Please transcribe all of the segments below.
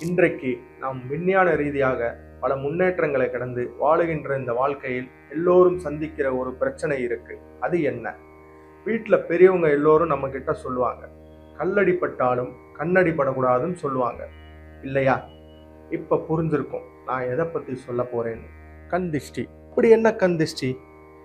இன்றைக்கு நாம் விஞ்ஞான ரீதியாக பல முன்னேற்றங்களை கடந்து வாழுகின்ற இந்த வாழ்க்கையில் எல்லோரும் சந்திக்கிற ஒரு பிரச்சனை இருக்கு. அது என்ன? வீட்டில் பெரியவங்க எல்லோரும் நம்ம கிட்ட சொல்லுவாங்க. கல்லடிப்பட்டாலும் கண்ணடி படக்கூடாதுன்னு சொல்லுவாங்க. இல்லையா? இப்ப புரிஞ்சிருக்கும். நான் எதை பத்தி சொல்ல போறேன்னு. கண் திஷ்டி. அப்படி என்ன கண் திஷ்டி?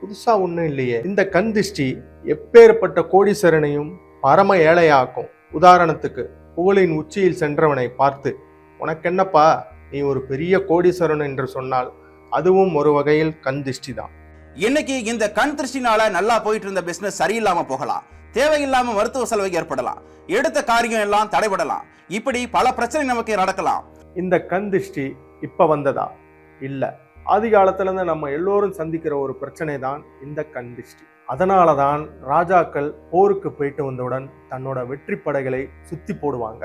புதுசா ஒன்றும் இல்லையே. இந்த கண் திஷ்டி எப்பேற்பட்ட கோடீஸ்வரனையும் பரம ஏழையாக்கும். உதாரணத்துக்கு புகழின் உச்சியில் சென்றவனை பார்த்து உனக்கென்னப்பா நீ ஒரு பெரிய கோடீஸ்வரன் என்று சொன்னால் அதுவும் ஒரு வகையில் கண் திஷ்டி தான் இன்னைக்கு இந்த கண் திருஷ்டினால நல்லா போயிட்டு இருந்த பிசினஸ் சரியில்லாம போகலாம். தேவையில்லாம மருத்துவ செலவு ஏற்படலாம். எடுத்த காரியம் எல்லாம் தடைபடலாம். இப்படி பல பிரச்சனை நமக்கு நடக்கலாம். இந்த கண் திஷ்டி இப்ப வந்ததா? இல்ல. ஆதி காலத்துல இருந்து நம்ம எல்லோரும் சந்திக்கிற ஒரு பிரச்சனை தான் இந்த கண் திஷ்டி அதனால தான் ராஜாக்கள் போருக்கு போயிட்டு வந்தவுடன் தன்னோட வெற்றி படைகளை சுத்தி போடுவாங்க.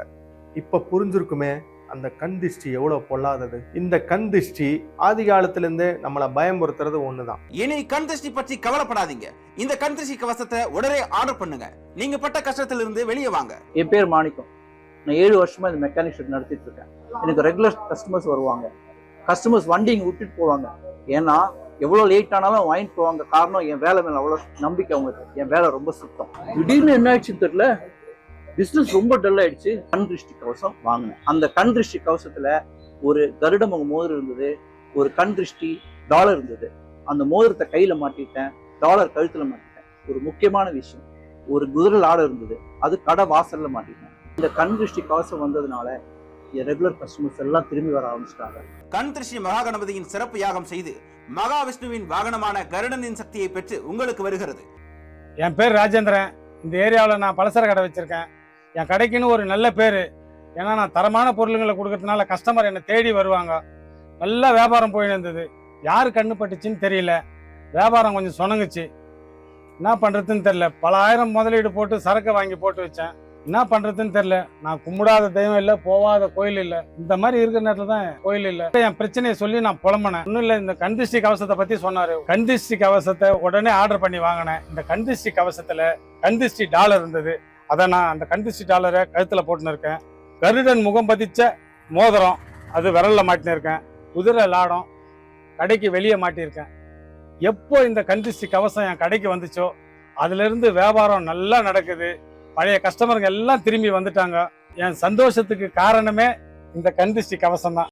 இப்ப புரிஞ்சிருக்குமே அந்த கண் திஷ்டி எவ்வளவு பொல்லாதது? இந்த கண் திஷ்டி ஆதி காலத்துல இருந்தே நம்மளை பயமுறுத்துறது ஒண்ணுதான். இனி கண் திருஷ்டி பற்றி கவலைப்படாதீங்க. இந்த கண் திருஷ்டி கவசத்தை உடனே ஆர்டர் பண்ணுங்க. நீங்க பட்ட கஷ்டத்திலிருந்து வெளியே வாங்க. என் பேர் மாணிக்கம். நான் ஏழு வருஷமா இந்த மெக்கானிக் ஷெட் நடத்திட்டு இருக்கேன். எனக்கு ரெகுலர் கஸ்டமர்ஸ் வருவாங்க. கஸ்டமர்ஸ் வண்டி இங்கே விட்டுட்டு போவாங்க. ஏன்னா எவ்வளோ லேட் ஆனாலும் வாங்கிட்டு போவாங்க. காரணம் என் வேலை மேலே அவ்வளோ நம்பிக்கை அவங்களுக்கு. என் வேலை ரொம்ப சுத்தம். திடீர்னு என்ன ஆயிடுச்சுன்னு தெரியல? பிஸ்னஸ் ரொம்ப டல் ஆயிடுச்சு. கண் திருஷ்டி கவசம் வாங்கினேன். அந்த கண் திருஷ்டி கவசத்துல ஒரு கருடமுக மோதிரம் இருந்தது. ஒரு கண் திருஷ்டி டாலர் இருந்தது. அந்த மோதிரத்தை கையில மாட்டிட்டேன். டாலர் கழுத்துல மாட்டிட்டேன். ஒரு முக்கியமான விஷயம். ஒரு குதிரை லாடம் இருந்தது. அது கடை வாசல்ல மாட்டிட்டேன். இந்த கண் திருஷ்டி கவசம் வந்ததுனால என் ரெகுலர் கஸ்டமர்ஸ் எல்லாம் திரும்பி வர ஆரம்பிச்சிட்டாங்க. கண் திருஷ்டி மகாகணபதியின் சிறப்பு யாகம் செய்து மகாவிஷ்ணுவின் வாகனமான கருடனின் சக்தியை பெற்று உங்களுக்கு வருகிறது. என் பேர் ராஜேந்திரன். இந்த ஏரியாவில் நான் பலசர கடை வச்சுருக்கேன். என் கடைக்குன்னு ஒரு நல்ல பேர். ஏன்னா நான் தரமான பொருளுங்களை கொடுக்கறதுனால கஸ்டமர் என்னை தேடி வருவாங்க. நல்லா வியாபாரம் போயின்னு இருந்தது. யார் கண்ணு பட்டுச்சுன்னு தெரியல. வியாபாரம் கொஞ்சம் சொனங்குச்சு என்ன பண்ணுறதுன்னு தெரில பல ஆயிரம் முதலீடு போட்டு சரக்கு வாங்கி போட்டு வச்சேன். என்ன பண்ணுறதுன்னு தெரில நான் கும்பிடாத தெய்வம் இல்லை போகாத கோயில் இல்லை. இந்த மாதிரி இருக்கிற நேரத்தில் தான் கோயில் இல்லை. என் பிரச்சனையை சொல்லி நான் புலம்பினேன். ஒன்றும் இல்லை இந்த கந்திஷ்டி கவசத்தை பற்றி சொன்னார். கந்திஷ்டி கவசத்தை உடனே ஆர்டர் பண்ணி வாங்கினேன். இந்த கந்திஷ்டி கவசத்தில் கந்திஷ்டி டாலர் இருந்தது. அதை நான் அந்த கந்திஷ்டி டாலரை கழுத்தில் போட்டுன்னு இருக்கேன். கருடன் முகம் பதிச்ச மோதிரம் அது விரலில் மாட்டின்னு இருக்கேன் குதிரை லாடம் கடைக்கு வெளியே மாட்டியிருக்கேன். எப்போ இந்த கந்திஷ்டி கவசம் என் கடைக்கு வந்துச்சோ அதுலேருந்து வியாபாரம் நல்லா நடக்குது. பழைய கஸ்டமருங்க எல்லாம் திரும்பி வந்துட்டாங்க. என் சந்தோஷத்துக்கு காரணமே இந்த கந்திஷ்டி கவசம் தான்